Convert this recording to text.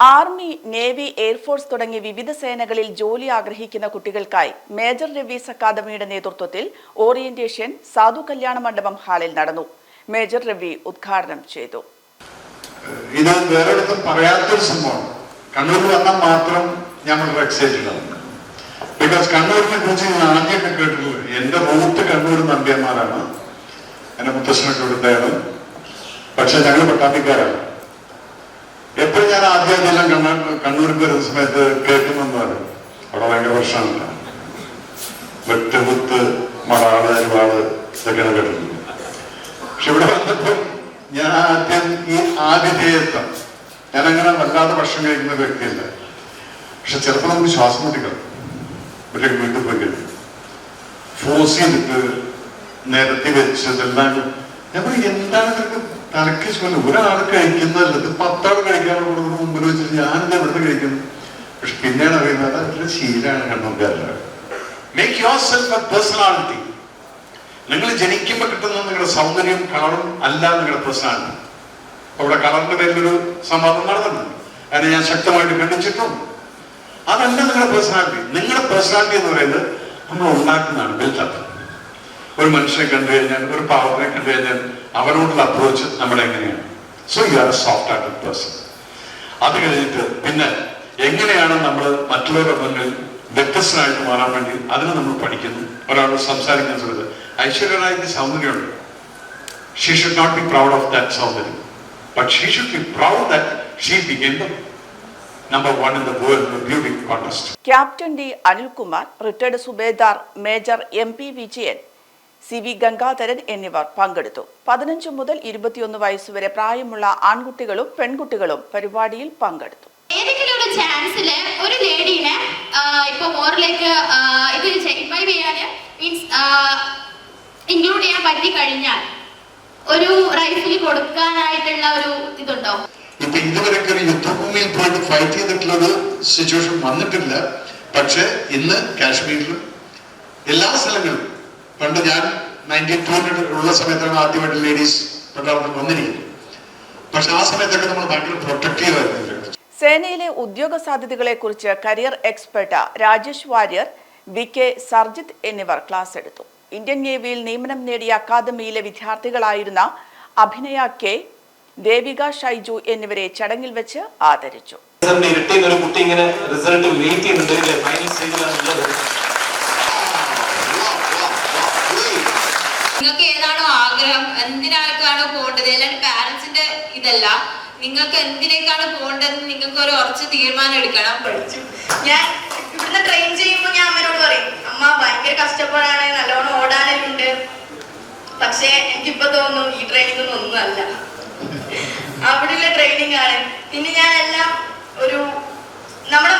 Army navy air force തുടങ്ങിയ വിവിധ സേനകളിൽ ജോലി ആഗ്രഹിക്കുന്ന കുട്ടികൾക്കായി മേജർ രവീസ് അക്കാദമിയുടെ നേതൃത്വത്തിൽ ഓറിയന്റേഷൻ സാധു കല്യാണ മണ്ഡപം ഹാളിൽ നടന്നു. മേജർ രവി ഉദ്ഘാടനം ചെയ്തു. ഇത് വേറൊരിടത്തും പറയാത്തൊരു സംഭവമാണ് വന്നാൽ മാത്രം ഞങ്ങൾ എക്സൈറ്റഡ് ബിക്കോസ് കണ്ണൂരിനെ കുറിച്ച് ഞാൻ ആദ്യമൊക്കെ കേട്ടിട്ടുള്ളത് എന്റെ റൂട്ട് കണ്ണൂർ നമ്പ്യന്മാരാണ്. എന്റെ മുത്തശ്ശനൊക്കെ ഇവിടുത്തെയാണ് പക്ഷെ ഞങ്ങൾ പട്ടാമ്പിക്കാരാണ്. എപ്പോഴും ഞാൻ ആദ്യം ആദ്യമായിട്ടെല്ലാം കണ്ണൂർ കണ്ണൂർക്ക് വരുന്ന സമയത്ത് കേൾക്കുമെന്ന് പറയും അവിടെ ഭയങ്കര പ്രശ്നമില്ല വെട്ടുമുത്ത് കുത്ത് ഒരുപാട് ഇതൊക്കെയാണ് കേട്ടിട്ടുണ്ട് പക്ഷെ ഇവിടെ വന്നപ്പോൾ ഞാൻ ആദ്യം ഈ ആതിഥേയത്വം. ഞാൻ അങ്ങനെ വല്ലാതെ ഭക്ഷണം കഴിക്കുന്ന വ്യക്തിയല്ല. പക്ഷെ ചിലപ്പോൾ നമുക്ക് ശ്വാസം മുട്ടിക്കണം. മറ്റേ വീട്ടിൽ പോയി കഴിഞ്ഞു ഫോഴ്സ് ചെയ്തിട്ട് നിരത്തി വെച്ചതെല്ലാം ഞാൻ എന്താണ് തലക്ക് ചുമല്ല ഒരാൾ കഴിക്കുന്നതല്ല ഇത് പത്താൾ കഴിക്കാനുള്ള മുമ്പിൽ വെച്ചിട്ട് ഞാനിത് എവിടുന്ന് കഴിക്കുന്നു. പക്ഷെ പിന്നെയാണ് അറിയുന്നത് അതൊരു ശീലമാണ് കണ്ണൂർക്കാരുടെ make yourself a personality നിങ്ങൾ ജനിക്കുമ്പോൾ കിട്ടുന്ന നിങ്ങളുടെ സൗന്ദര്യം കളറും അല്ല നിങ്ങളുടെ പേഴ്സണാലിറ്റി അവിടെ കളറിന്റെ പേരിലൊരു സംവാദം നടന്നിട്ടുണ്ട്. അതിനെ ഞാൻ ശക്തമായിട്ട് ഖണ്ഡിച്ചിട്ടുണ്ട് അതല്ല നിങ്ങളുടെ പേഴ്സണാലിറ്റി നിങ്ങളുടെ പേഴ്സണാലിറ്റി എന്ന് പറയുന്നത് നമ്മൾ ഉണ്ടാക്കുന്നതാണ് ബിൽഡപ്പ് ഒരു മനുഷ്യനെ കണ്ടു കഴിഞ്ഞാൽ ഒരു പാവത്തിനെ കണ്ടു കഴിഞ്ഞാൽ അവരോടുള്ള അപ്രോച്ച് നമ്മുടെ എങ്ങനെയാണ്? So you are a soft hearted person അത് കഴിഞ്ഞിട്ട് പിന്നെ എങ്ങനെയാണ് നമ്മൾ മറ്റുള്ളവരുടെ മുന്നിൽ വ്യത്യസ്തനായിട്ട് മാറാൻ വേണ്ടി അതിന് നമ്മൾ പഠിക്കുന്നു? ഒരാളോട് സംസാരിക്കാൻ ശ്രമിച്ചത് ഐശ്വര്യനായിട്ട് സൗന്ദര്യമുണ്ട്. She should not be proud of that സൗന്ദര്യം. But she should be proud that she be number one in world contest captain D Anilkumar retired subedar major M P Vijayan C V Gangadharan എന്നിവർ പങ്കെടുത്തു. പതിനഞ്ച് മുതൽ ഇരുപത്തിയൊന്ന് വയസ്സുവരെ പ്രായമുള്ള ആൺകുട്ടികളും പെൺകുട്ടികളും പരിപാടിയിൽ പങ്കെടുത്തു. ഏതെങ്കിലും ഒരു ചാൻസിൽ ഒരു ലേഡീനെ ഇപ്പൊ മോറിലേക്ക് ഇത് ഇൻവൈവ് മീൻസ് ഇൻക്ലൂഡ് ചെയ്യാൻ പറ്റി കഴിഞ്ഞാൽ ഒരു റൈഫിൽ കൊടുക്കാനായിട്ടുള്ള ഒരു ഇതുണ്ടോ? ഇപ്പൊ ഇതുവരെയൊക്കെ ഒരു യുദ്ധഭൂമിയിൽ പോയിട്ട് ഫൈറ്റ് ചെയ്തിട്ടുള്ളത് സിറ്റുവേഷൻ വന്നിട്ടില്ല. പക്ഷെ ഇന്ന് കാശ്മീരിലും എല്ലാ സ്ഥലങ്ങളിലും പണ്ട് ഞാൻ നയന്റീൻ ടൂവിൽ ഉള്ള സമയത്താണ് ആദ്യമായിട്ട് ലേഡീസ് പട്ടാളത്തിൽ വന്നിരിക്കുന്നത്. പക്ഷെ ആ സമയത്തൊക്കെ നമ്മൾ ഭയങ്കര പ്രൊട്ടക്റ്റീവ് ആയിരുന്നു. സേനയിലെ ഉദ്യോഗ സാധ്യതകളെ കുറിച്ച് career expert Rajesh Warrier V K Sarjith എന്നിവർ ക്ലാസ് എടുത്തു. ഇന്ത്യൻ നേവിയിൽ നിയമനം നേടിയ അക്കാദമിയിലെ വിദ്യാർത്ഥികളായിരുന്ന അഭിനയ കെ ദേവിക ഷൈജു എന്നിവരെ ചടങ്ങിൽ വെച്ച് ആദരിച്ചു. ഒരു കുട്ടി ഇങ്ങനെ റിസൾട്ട് വെയിറ്റ് ചെയ്യുന്നുണ്ട് ഫൈനൽ സ്റ്റേജിലാണുള്ളത് നിങ്ങൾക്ക് ഏതാണോ ആഗ്രഹം എന്തിനായിട്ടാണോ പോകേണ്ടത് അല്ലാണ്ട് പാരന്റ്സിന്റെ ഇതല്ല. നിങ്ങൾക്ക് എന്തിനേക്കാണ് പോകേണ്ടതെന്ന് നിങ്ങൾക്ക് ഒരു ഉറച്ച തീരുമാനം എടുക്കണം. പഠിച്ചു. ഞാൻ ഇവിടുന്ന് ട്രെയിൻ ചെയ്യുമ്പോൾ ഞാൻ അമ്മനോട് പറയും അമ്മ ഭയങ്കര കഷ്ടപ്പാടാണ് നല്ലോണം ഓടാനുണ്ട് പക്ഷേ എനിക്കിപ്പോ തോന്നുന്നു ഈ ട്രെയിനിങ് ഒന്നും ഒന്നുമല്ല. അവിടെയുള്ള ട്രെയിനിങ് ആണ്. പിന്നെ ഞാൻ എല്ലാം ഒരു നമ്മുടെ